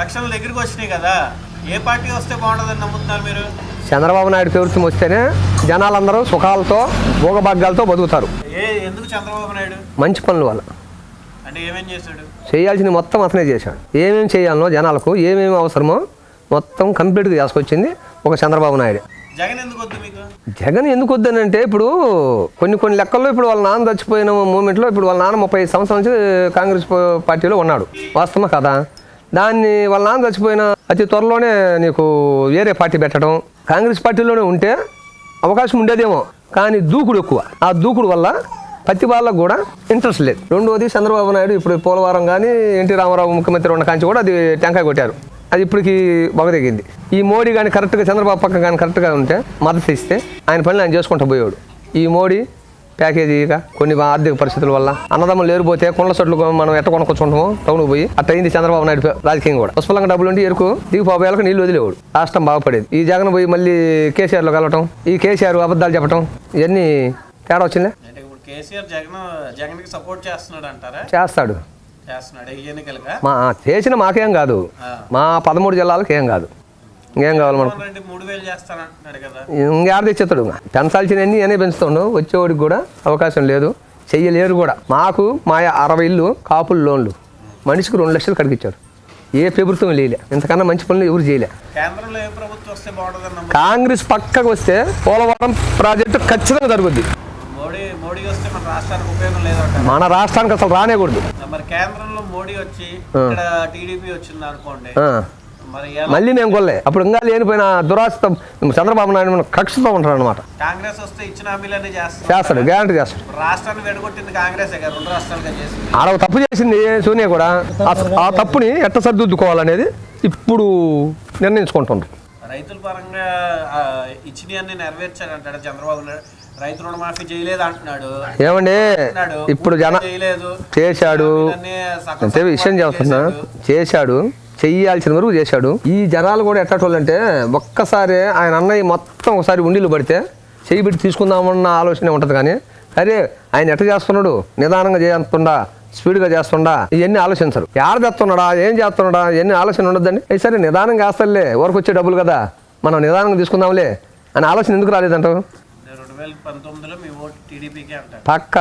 ఎలక్షన్లు దగ్గరికి వచ్చినాయి కదా. ఏ పార్టీ వస్తే బాగుంటుందని నమ్ముతున్నారు మీరు? చంద్రబాబు నాయుడు ప్రభుత్వం వస్తేనే జనాలందరూ సుఖాలతో భోగభాగ్యాలతో బతుకుతారు. ఏ ఎందుకు చంద్రబాబు నాయుడు? మంచి పనుల వల్ల. అంటే ఏమేం చేశాడు? చేయాల్సింది మొత్తం అతనే చేశాడు. ఏమేమి చేయాలనో జనాలకు ఏమేమి అవసరమో మొత్తం కంప్లీట్గా చేసుకొచ్చింది ఒక చంద్రబాబు నాయుడు. జగన్ ఎందుకు వద్దు మీకు? జగన్ ఎందుకు వద్దనంటే ఇప్పుడు కొన్ని కొన్ని లెక్కల్లో ఇప్పుడు వాళ్ళ నాన్న చచ్చిపోయిన మూమెంట్లో ఇప్పుడు వాళ్ళ నాన్న ముప్పై సంవత్సరాల నుంచి కాంగ్రెస్ పార్టీలో ఉన్నాడు. వాస్తవమా కదా? దాన్ని వాళ్ళ నాన్న చచ్చిపోయిన అతి త్వరలోనే నీకు వేరే పార్టీ పెట్టడం కాంగ్రెస్ పార్టీలోనే ఉంటే అవకాశం ఉండేదేమో కానీ దూకుడు ఎక్కువ. ఆ దూకుడు వల్ల ప్రతి వాళ్ళకు కూడా ఇంట్రెస్ట్ లేదు. రెండోది చంద్రబాబు నాయుడు ఇప్పుడు పోలవరం కానీ ఎన్టీ రామారావు ముఖ్యమంత్రి ఉన్న కాంచి కూడా అది టెంకాయ కొట్టారు. అది ఇప్పటికి బగదెగింది. ఈ మోడీ కానీ కరెక్ట్గా చంద్రబాబు పక్క కానీ కరెక్ట్గా ఉంటే మద్దతు ఇస్తే ఆయన పనులు ఆయన చేసుకుంటూ పోయాడు ఈ మోడీ ప్యాకేజీగా కొన్ని ఆర్థిక పరిస్థితుల వల్ల. అన్నదమ్ములు లేరిపోతే కొండల చెట్లు మనం ఎట్ట కొనుక్కొచ్చుకుంటామో టౌన్కి పోయి అట్ట అయింది చంద్రబాబు నాయుడు రాజకీయం కూడా. పుష్పలంగా డబ్బులు ఉండి ఎరుకు దిగిపోయేలకు నీళ్ళు వదిలేవాడు. రాష్ట్రం బాగుపడేది. ఈ జగన్ పోయి మళ్ళీ కేసీఆర్లో కలవటం ఈ కేసీఆర్ అబద్ధాలు చెప్పటం ఇవన్నీ తేడా వచ్చిందే? చేస్తాడు. చేసిన మాకేం కాదు. మా పదమూడు జిల్లాలకు ఏం కాదు. ఇంకేం కావాలి మనకు? ఇంకేడ తెచ్చేస్తాడు. పెంచాల్సినవన్నీ అనే పెంచుతాడు. వచ్చేవాడికి కూడా అవకాశం లేదు. చెయ్యలేరు కూడా. మాకు మా అరవై ఇల్లు కాపులు లోన్లు. మనిషికి రెండు లక్షలు కడిగిచ్చారు ఏ ప్రభుత్వం లేలే. ఇంతకన్నా మంచి పనులు ఎవరు చేయలే. కాంగ్రెస్ పక్కకు వస్తే పోలవరం ప్రాజెక్టు ఖచ్చితంగా జరుగుద్ది. మన రాష్ట్రానికి అసలు రానేకూడదు. మరి కేంద్రంలో మోడీ వచ్చి టీడీపీ వచ్చింది అనుకోండి మళ్ళీ మేము కొల్లే అప్పుడు ఇంకా లేనిపోయిన దురాస్త చంద్రబాబు నాయుడు మన కక్షతో ఉంటాడు అనమాట కాంగ్రెస్ వస్తే ఇచ్చిన హామీలన్నీ చేస్తాడు. గ్యారంటీ చేస్తాడు. రాష్ట్రాన్ని వెడగొట్టింది కాంగ్రెస్ రెండు రాష్ట్రాలుగా ఆడ తప్పు చేసింది సోనియా కూడా. ఆ- తప్పుని ఎట్ట సరిదిద్దుకోవాలనేది ఇప్పుడు నిర్ణయించుకుంటున్నారు రైతుల పరంగా ఆ, ఇచ్చినవన్నీ నెరవేర్చాడంటాడు చంద్రబాబు నాయుడు. రైతు రుణమాఫీ చేయలేదు అంటున్నాడు. ఏమండి ఇప్పుడు జన చేయలేదు. చేశాడు. విషయం చేస్తున్నా చేశాడు. చేశాడు చెయ్యాల్సిన వరకు చేశాడు. ఈ జనాలు కూడా ఎట్టటోళ్ళంటే ఒక్కసారి ఆయన అన్నయ్య మొత్తం ఒకసారి ఉండిలు పడితే చెయ్యి పెట్టి తీసుకుందామన్న ఆలోచనే ఉంటుంది కానీ అరే ఆయన ఎట్ట చేస్తున్నాడు? నిదానంగా చేస్తుండా? స్పీడ్గా చేస్తుండా? ఇవన్నీ ఆలోచించరు. యాడ తెస్తున్నాడా? ఏం చేస్తున్నాడా? ఇవన్నీ ఆలోచన ఉండదండి ఏ సరే నిదానంగా వేస్తాడులే వరకు వచ్చే డబ్బులు కదా మనం నిదానంగా తీసుకుందాంలే అని ఆలోచన ఎందుకు రాలేదంటావు? పక్క.